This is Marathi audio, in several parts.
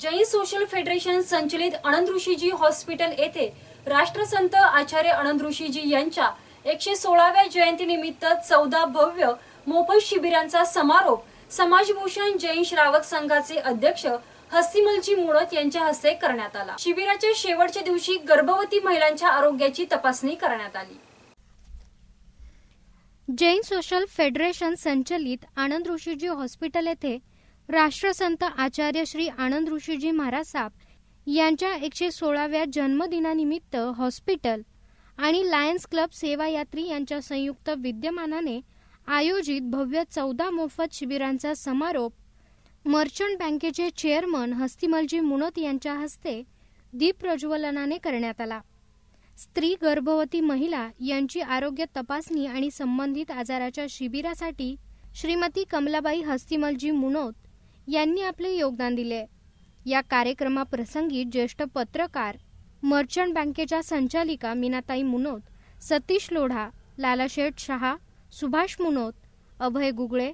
जैन सोशल फेडरेशन संचलित आनंद ऋषीजी हॉस्पिटल येथे राष्ट्रसंत आचार्य अनंत ऋषीजी यांच्या एकशे सोळाव्या जयंतीनिमित्त चौदा भव्य मोफत शिबिरांचा समारोप समाजभूषण जैन श्रावक संघाचे अध्यक्ष हस्तिमलजी मुळत यांच्या हस्ते करण्यात आला. शिबिराच्या शेवटच्या दिवशी गर्भवती महिलांच्या आरोग्याची तपासणी करण्यात आली. जैन सोशल फेडरेशन संचलित आनंद ऋषीजी हॉस्पिटल येथे राष्ट्रसंत आचार्य श्री आनंद ऋषीजी महाराज साहेब यांच्या एकशे सोळाव्या जन्मदिनानिमित्त हॉस्पिटल आणि लायन्स क्लब सेवायात्री यांच्या संयुक्त विद्यमानाने आयोजित भव्य चौदा मोफत शिबिरांचा समारोप मर्चंट बँकेचे चेअरमन हस्तिमलजी मुनोत यांच्या हस्ते दीप प्रज्वलनाने करण्यात आला. स्त्री गर्भवती महिला यांची आरोग्य तपासणी आणि संबंधित आजाराच्या शिबिरासाठी श्रीमती कमलाबाई हस्तिमलजी मुनोत यांनी आपले योगदान दिले. या कार्यक्रमाप्रसंगी ज्येष्ठ पत्रकार मर्चंट बँकेच्या संचालिका मीनाताई मुनोत सतीश लोढा लालाशेठ शहा सुभाष मुनोत अभय गुगळे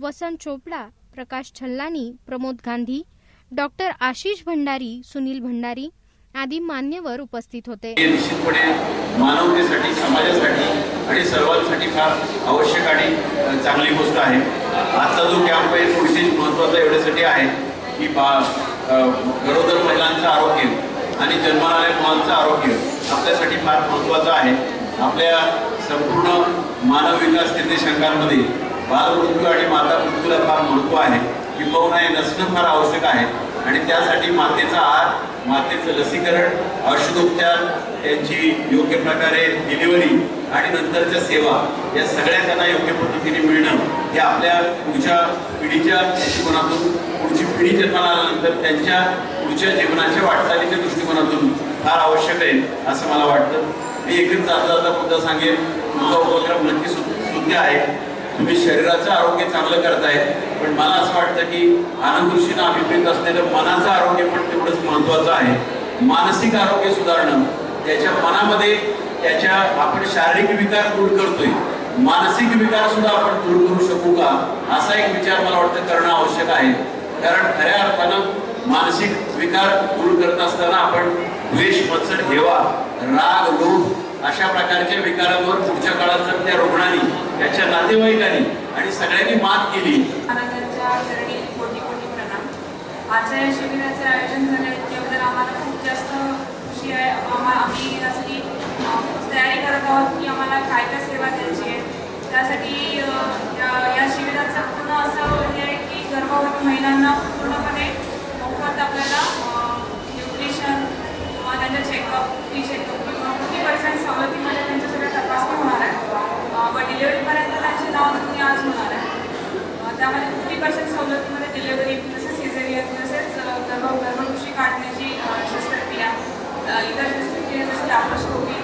वसंत चोपडा प्रकाश छल्लानी प्रमोद गांधी डॉक्टर आशिष भंडारी सुनील भंडारी आदी मान्यवर उपस्थित होते. निश्चितपणे मानवतेसाठी समाजासाठी आणि सर्वांसाठी फार आवश्यक आणि चांगली गोष्ट आहे. आजचा जो कॅम्प आहे तो विशेष महत्त्वाचा एवढ्यासाठी आहे की बा गरोदर महिलांचं आरोग्य आणि जन्माला मुलांचं आरोग्य आपल्यासाठी फार महत्त्वाचं आहे. आपल्या संपूर्ण मानव विकास निर्देशांकांमध्ये बालमृत्यू आणि माता मृत्यूला फार महत्त्व आहे. किंबहुना हे नसणं फार आवश्यक आहे. आणि त्यासाठी मातेचा आहार मातेचं लसीकरण औषधोपचार त्यांची योग्य प्रकारे डिलिव्हरी आणि नंतरच्या सेवा या सगळ्या त्यांना योग्य पद्धतीने मिळणं हे आपल्या पुढच्या पिढीच्या दृष्टिकोनातून पुढची पिढी जन्माला आल्यानंतर त्यांच्या पुढच्या जीवनाच्या वाटचालीच्या दृष्टिकोनातून फार आवश्यक आहे असं मला वाटतं. मी एकच जाता जाता मुद्दा सांगेन तुमचा उपक्रम नक्की सु सुद्धा आहे. तुम्ही शरीराचं आरोग्य चांगलं करताय पण मला असं वाटतं की आनंद ऋषीनं अभिप्रेत असलेलं मनाचं आरोग्य पण तेवढंच महत्त्वाचं आहे. मानसिक आरोग्य सुधारणं त्याच्या मनामध्ये त्याच्या आपण शारीरिक विकार दूर करतोय. मानसिक विकार सुद्धा आपण दूर करू शकू का? असा एक विचार मला वाटतं करणं आवश्यक आहे. कारण खऱ्या अर्थानं मानसिक विकार दूर करत असताना आपण द्वेष मत्सर हेवा राग लोभ अशा प्रकारच्या विकारावर पुढच्या काळात जर त्या रुग्णांनी नातेवाईकांनी आणि सगळ्यांनी मात केली. आनंदाच्या चरणी कोटी कोटी प्रणाम. आजच्या या शिबिराचे आयोजन झाल्याबद्दल आम्हाला खूप जास्त खुशी आहे. आम्हाला आम्ही यासाठी तयारी करत आहोत की आम्हाला काय काय सेवा द्यायची आहे. त्यासाठी अं, या या शिबिराचं पूर्ण असं हे आहे की गर्भवती महिलांना पूर्णपणे मोफत आपल्याला न्यूट्रिशन किंवा त्यांच्या चेकअप फ्री चेकअप किंवा फिफ्टी पर्सेंट सवलतीमध्ये त्यांच्या सगळ्या तपासणी होणार आहे अं, व डिलिव्हरीपर्यंत त्यांची नाव नोंदणी आज होणार आहे. त्यामध्ये फिफ्टी पर्सेंट सवलतीमध्ये डिलेवरी तसेच सिझेरियन तसेच गर्भ गर्भकृषी काढण्याची शस्त्रक्रिया इतर शस्त्रक्रिया जसं लॅप्रोस्कोपी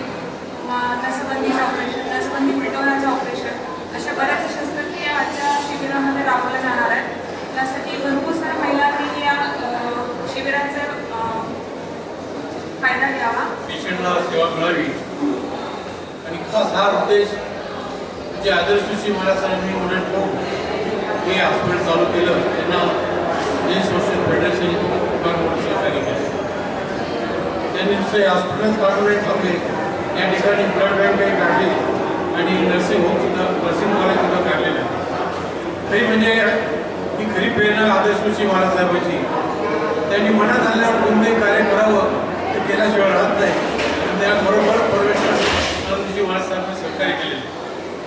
किंवा नसबंदीचं ऑपरेशन नसबंदी मिटवण्याचं ऑपरेशन अशा बऱ्याच शस्त्रक्रिया आजच्या शिबिरामध्ये राबवल्या जाणार आहेत. त्यासाठी भरपूर साऱ्या महिलांनी या शिबिरांचा फायदा घ्यावा. पेशंटला सेवा मिळावी. आणि खास हा उद्देश जे आदर्शशी महाराजांनी मनात ठेवून हे हॉस्पिटल चालू केलं. त्यांना जे सोशल फेडरेशन विभागावर सहकार्य केलं. त्यांनी दुसरे हॉस्पिटल कॉर्पोरेट थांबले या ठिकाणी ब्लड बँकही काढली आणि नर्सिंग होमसुद्धा नर्सिंग कॉलेजसुद्धा काढलेले आहे. खरी म्हणजे ही खरी प्रेरणा आदर्शशी महाराज त्यांनी मनात आल्यावर कोणतेही कार्य करावं ते केल्याशिवाय राहत नाही. आणि त्याबरोबर परमेश्वर आनंदजी महाराज साहेबांनी सहकार्य केलेलं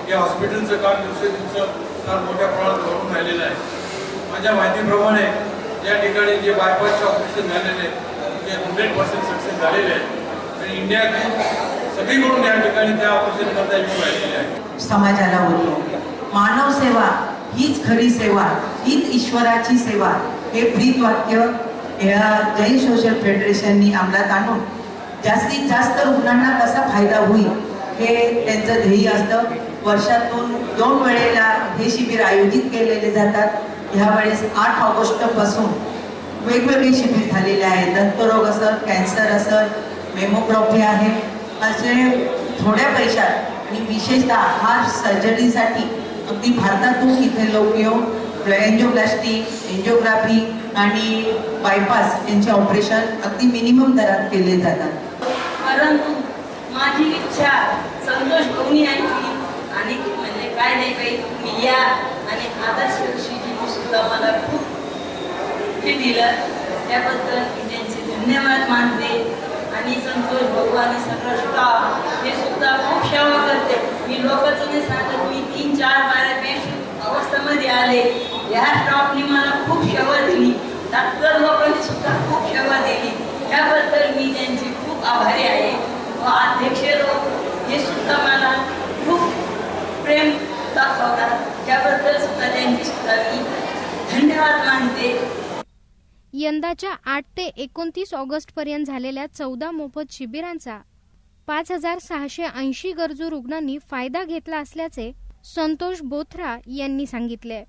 या हॉस्पिटलचं काम दिवसेदिवस फार मोठ्या प्रमाणात घडून राहिलेलं आहे. माझ्या माहितीप्रमाणे या ठिकाणी जे बायपासचे ऑपरेशन झालेले आहेत ते हंड्रेड पर्सेंट सक्सेस झालेले आहे आणि इंडियात सगळीकडून या ठिकाणी त्या ऑपरेशन करता येऊ राहिलेले आहे समाजाला होतो मानव सेवा हीच खरी सेवा हीच ईश्वराची सेवा. हे प्रीत वाक्य या जैन सोशल फेडरेशननी अंमलात आणून जास्तीत जास्त रुग्णांना कसा फायदा होईल हे त्यांचं ध्येय असतं. वर्षातून दोन वेळेला हे शिबिर आयोजित केलेले जातात. ह्या वेळेस आठ ऑगस्टपासून वेगवेगळे शिबिर झालेले आहेत. दंतरोग असेल कॅन्सर असेल मेमोग्राफी आहे. असे थोड्या पैशात आणि विशेषतः हार्ट सर्जरीसाठी अगदी भारतातून इथे लोक येऊन एन्जिओप्लास्टी एन्जिओग्राफी आणि बायपास यांचे ऑपरेशन अगदी मिनिमम दरात केले जातात. परंतु माझी इच्छा संतोष भवनी आहे काय नाही काही तुम्ही या. आणि आदर्श ऋषीजींनी सुद्धा मला खूप हे दिलं. त्याबद्दल मी त्यांचे धन्यवाद मानते. आणि संतोष भाऊ आणि सगळं स्टाफ हे सुद्धा खूप सेवा करते. मी लोकच नाही सांगत मी तीन चार बारा बेशुद्ध अवस्थेमध्ये आले. या स्टॉपने मला खूप सेवा दिली. डॉक्टर लोकांनी सुद्धा खूप सेवा दिली. त्याबद्दल मी त्यांची खूप आभारी आहे. व अध्यक्ष लोक हे सुद्धा मला त्याबद्दल सुद्धा त्यांची सुद्धा मी धन्यवाद मानते. यंदाच्या आठ ते एकोणतीस ऑगस्ट पर्यंत झालेल्या चौदा मोफत शिबिरांचा पाच हजार सहाशे ऐंशी गरजू रुग्णांनी फायदा घेतला असल्याचे संतोष बोथरा यांनी सांगितले.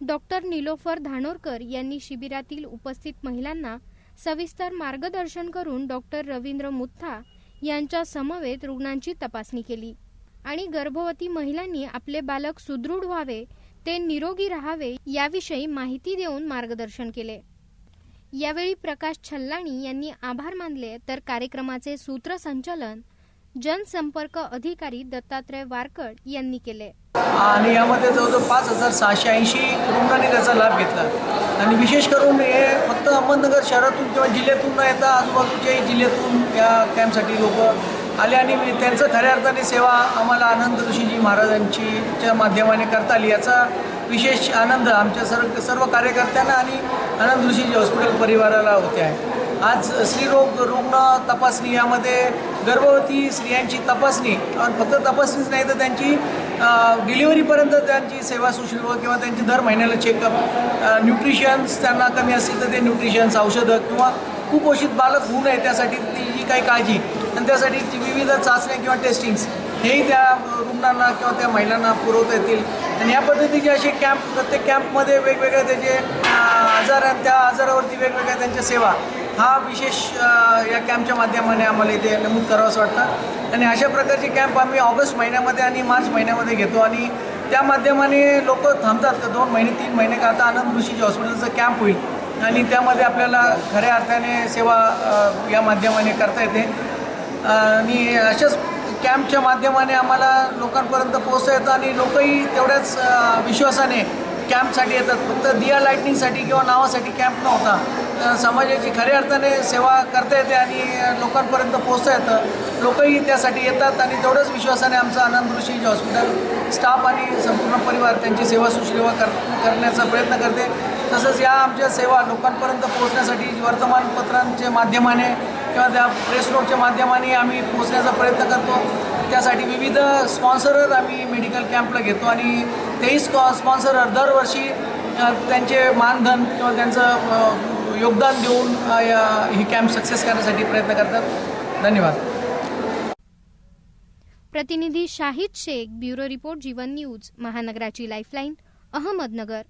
डॉक्टर निलोफर धानोरकर यांनी शिबिरातील उपस्थित महिलांना सविस्तर मार्गदर्शन करून डॉक्टर रवींद्र मुत्था यांच्या समवेत रुग्णांची तपासणी केली. आणि गर्भवती महिलांनी आपले बालक सुदृढ व्हावे ते निरोगी राहावे याविषयी माहिती देऊन मार्गदर्शन केले. यावेळी प्रकाश छल्लाणी यांनी आभार मानले तर कार्यक्रमाचे सूत्रसंचालन जनसंपर्क अधिकारी दत्तात्रय वारकड यांनी केले. आणि यामध्ये जवळजवळ पाच हजार सहाशे ऐंशी रुग्णांनी त्याचा लाभ घेतला. आणि विशेष करून हे फक्त अहमदनगर शहरातून किंवा जिल्ह्यातून न येता आजूबाजूच्याही जिल्ह्यातून या कॅम्पसाठी लोक आले आणि मी- त्यांचं खऱ्या अर्थाने सेवा आम्हाला आनंद ऋषीजी महाराजांची च्या माध्यमाने करता आली. याचा विशेष आनंद आमच्या सर्व सर्व कार्यकर्त्यांना आणि आनंद ऋषीजी हॉस्पिटल परिवाराला होते आहे. आज स्त्रीरोग रुग्ण तपासणी यामध्ये गर्भवती स्त्रियांची तपासणी फक्त तपासणीच नाही तर त्यांची डिलिव्हरीपर्यंत त्यांची सेवा सुश्रूव किंवा त्यांची दर महिन्याला चेकअप न्यूट्रिशन्स त्यांना कमी असतील तर ते न्यूट्रिशन्स औषधं किंवा कुपोषित बालक होऊ नये त्यासाठी ती जी काही काळजी आणि त्यासाठी जी विविध चाचण्या किंवा टेस्टिंग्स हेही त्या रुग्णांना किंवा त्या महिलांना पुरवता येतील. आणि या पद्धतीचे असे कॅम्प प्रत्येक कॅम्पमध्ये वेगवेगळे त्याचे आजार आणि त्या आजारावरती वेगवेगळ्या त्यांच्या सेवा. हा विशेष या कॅम्पच्या माध्यमाने आम्हाला इथे नमूद करावंसं वाटतं. आणि अशा प्रकारचे कॅम्प आम्ही ऑगस्ट महिन्यामध्ये आणि मार्च महिन्यामध्ये घेतो. आणि त्या माध्यमाने लोक थांबतात का? दोन महिने तीन महिने का? आता आनंद ऋषीचे हॉस्पिटलचं कॅम्प होईल. आणि त्यामध्ये आपल्याला खऱ्या अर्थाने सेवा या माध्यमाने करता येते. आणि अशाच कॅम्पच्या माध्यमाने आम्हाला लोकांपर्यंत पोहोचता येतं आणि लोकही तेवढ्याच विश्वासाने कॅम्पसाठी येतात. फक्त दिया लाईटनिंगसाठी किंवा नावासाठी कॅम्प नव्हता. तर समाजाची खऱ्या अर्थाने सेवा करता येते आणि लोकांपर्यंत पोहोचता येतं. लोकही त्यासाठी येतात आणि तेवढ्याच विश्वासाने आमचं आनंद ऋषी हॉस्पिटल स्टाफ आणि संपूर्ण परिवार त्यांची सेवा सुश्रेवा कर करण्याचा प्रयत्न करते. तसंच या आमच्या सेवा लोकांपर्यंत पोहोचण्यासाठी वर्तमानपत्रांच्या माध्यमाने किंवा त्या प्रेस नोटच्या माध्यमाने आम्ही पोहोचण्याचा प्रयत्न करतो. त्यासाठी विविध स्पॉन्सरर आम्ही मेडिकल कॅम्पला घेतो आणि तेही स्पॉ स्पॉन्सरर दरवर्षी त्यांचे मानधन किंवा त्यांचं योगदान देऊन ही कॅम्प सक्सेस करण्यासाठी प्रयत्न करतात. धन्यवाद. प्रतिनिधी Shahid Shaikh bureau report Jeevan news महानगराची lifeline Ahmednagar.